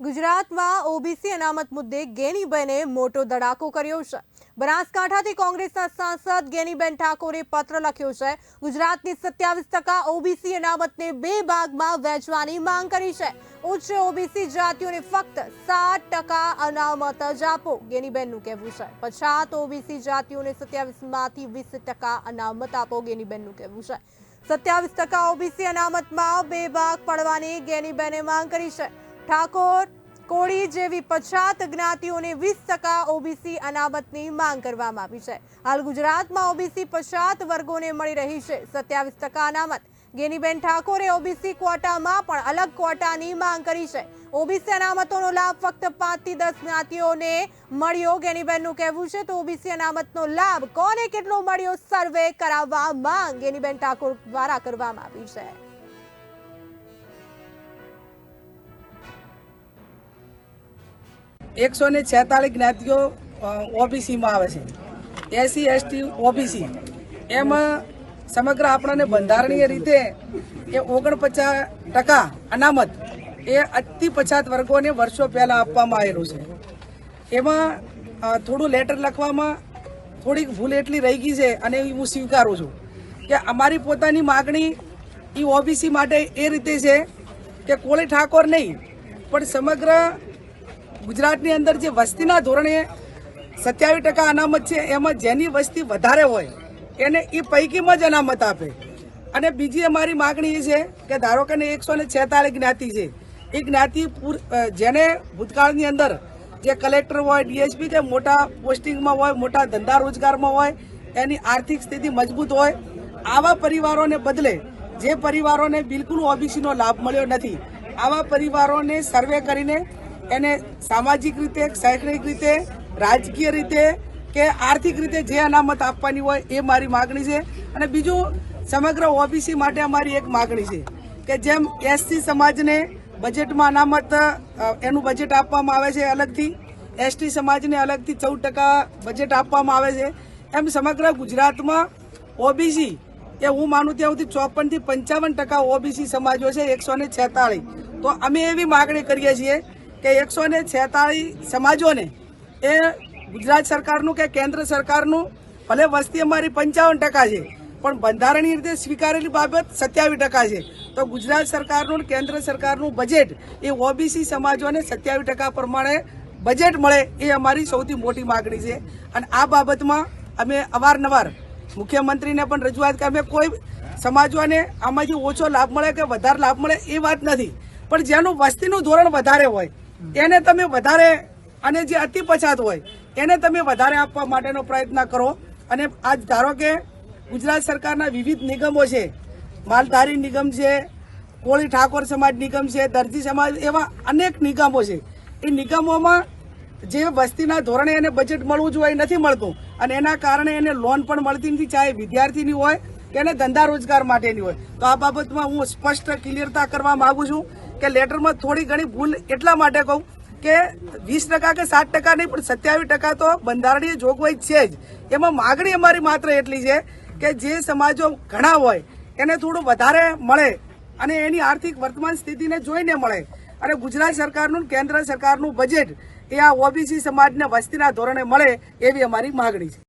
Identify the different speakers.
Speaker 1: ગુજરાતમાં ઓબીસી અનામત મુદ્દે ગેનીબેને મોટો ધડાકો કર્યો છે. બનાસકાંઠાથી કોંગ્રેસના સાંસદ ગેનીબેન ઠાકોરે પત્ર લખ્યો છે, ગુજરાતની સત્યાવીસ ટકા ઓબીસી અનામતને બે ભાગમાં વહેંચવાની માંગ કરી છે. ઉચ્ચ ઓબીસી જાતિઓને ફક્ત સાત ટકા અનામત જ આપો, ગેનીબેનનું કહેવું છે. પછાત ઓબીસી જાતિઓને સત્યાવીસમાંથી વીસ ટકા અનામત આપો, ગેનીબેનનું કહેવું છે. સત્યાવીસ ટકા ઓબીસી અનામતમાં બે ભાગ પડવાની, ગેનીબેને માંગ કરી છે. ઠાકોર, કોળી જેવી પછાત જ્ઞાતિઓને વીસ ટકા ઓબીસી અનામતની માંગ કરવામાં આવી છે. હાલ ગુજરાતમાં ઓબીસી પછાત વર્ગોને મળી રહી છે. સત્યાવીસ ટકા અનામત. ગેનીબેન ઠાકોરે ઓબીસી ક્વોટામાં પણ અલગ ક્વોટાની માંગ કરી છે. ઓબીસી અનામતોનો લાભ ફક્ત પાંચથી દસ જ્ઞાતિઓને મળ્યો. ગેનીબેનનું કહેવું છે તો ઓબીસી અનામતનો લાભ કોને કેટલો મળ્યો? સર્વે કરાવવા માંગ ગેનીબેન ઠાકોર દ્વારા કરવામાં આવી છે.
Speaker 2: એકસો ને છેતાલીસ જ્ઞાતિઓ ઓબીસીમાં આવે છે. SC ST, OBC. એમાં સમગ્ર આપણને બંધારણીય રીતે એ ઓગણપચાસ ટકા અનામત એ અતિ પછાત વર્ગોને વર્ષો પહેલાં આપવામાં આવેલું છે. એમાં થોડું લેટર લખવામાં થોડીક ભૂલ એટલી રહી ગઈ છે અને એ હું સ્વીકારું છું કે અમારી પોતાની માગણી એ ઓબીસી માટે એ રીતે છે કે કોળી ઠાકોર નહીં, પણ સમગ્ર ગુજરાતની અંદર જે વસ્તીના ધોરણે સત્યાવીસ ટકા અનામત છે, એમાં જેની વસ્તી વધારે હોય, એને એ પૈકીમાં જ અનામત આપે. અને બીજી અમારી માગણી એ છે કે ધારો કે એકસો ને છેતાલીસ જ્ઞાતિ છે, એ જ્ઞાતિ જેને ભૂતકાળની અંદર જે કલેક્ટર હોય, ડીએસપી કે મોટા પોસ્ટિંગમાં હોય, મોટા ધંધા રોજગારમાં હોય, એની આર્થિક સ્થિતિ મજબૂત હોય, આવા પરિવારોને બદલે જે પરિવારોને બિલકુલ ઓબીસીનો લાભ મળ્યો નથી, આવા પરિવારોને સર્વે કરીને એને સામાજિક રીતે, શૈક્ષણિક રીતે, રાજકીય રીતે કે આર્થિક રીતે જે અનામત આપવાની હોય એ મારી માગણી છે. અને બીજું, સમગ્ર ઓબીસી માટે અમારી એક માગણી છે કે જેમ એસસી સમાજને બજેટમાં અનામત એનું બજેટ આપવામાં આવે છે અલગથી, એસટી સમાજને અલગથી ચૌદ ટકા બજેટ આપવામાં આવે છે. એમ સમગ્ર ગુજરાતમાં ઓબીસી, એ હું માનું ત્યાં સુધી ચોપનથી પંચાવન ટકા ઓબીસી સમાજો છે, એકસો ને છેતાળીસ. તો અમે એવી માગણી કરીએ છીએ કે એકસો ને છેતાળીસ સમાજોને એ ગુજરાત સરકારનું કે કેન્દ્ર સરકારનું, ભલે વસ્તી અમારી પંચાવન ટકા છે, પણ બંધારણીય રીતે સ્વીકારેલી બાબત સત્યાવીસ ટકા છે. તો ગુજરાત સરકારનું કેન્દ્ર સરકારનું બજેટ એ ઓબીસી સમાજોને સત્યાવીસ ટકા પ્રમાણે બજેટ મળે એ અમારી સૌથી મોટી માગણી છે. અને આ બાબતમાં અમે અવારનવાર મુખ્યમંત્રીને પણ રજૂઆત કરી કોઈ સમાજોને આમાંથી ઓછો લાભ મળે કે વધારે લાભ મળે એ વાત નથી. પણ જેનું વસ્તીનું ધોરણ વધારે હોય એને તમે વધારે અને જે અતિ પછાત હોય, એને તમે વધારે આપવા માટેનો પ્રયત્ન કરો. અને આજ ધારો કે ગુજરાત સરકારના વિવિધ નિગમો છે, માલધારી નિગમ છે, કોળી ઠાકોર સમાજ નિગમ છે, દરજી સમાજ એવા અનેક નિગમો છે. એ નિગમોમાં જે વસ્તીના ધોરણે એને બજેટ મળવું જોઈએ નથી મળતું. અને એના કારણે એને લોન પણ મળતી નથી, ચાહે વિદ્યાર્થીની હોય કે એને ધંધા રોજગાર માટેની હોય. તો આ બાબતમાં હું સ્પષ્ટ ક્લિયરતા કરવા માગું છું. કે લેટરમાં થોડી ઘણી ભૂલ એટલા માટે કહું કે વીસ ટકા કે સાત ટકા નહીં, પણ સત્યાવીસ ટકા તો બંધારણીય જોગવાઈ છે જ. એમાં માગણી અમારી માત્ર એટલી છે કે જે સમાજો ઘણા હોય, એને થોડું વધારે મળે અને એની આર્થિક વર્તમાન સ્થિતિને જોઈને મળે. અને ગુજરાત સરકારનું કેન્દ્ર સરકારનું બજેટ એ આ ઓબીસી સમાજને વસ્તીના ધોરણે મળે એવી અમારી માગણી છે.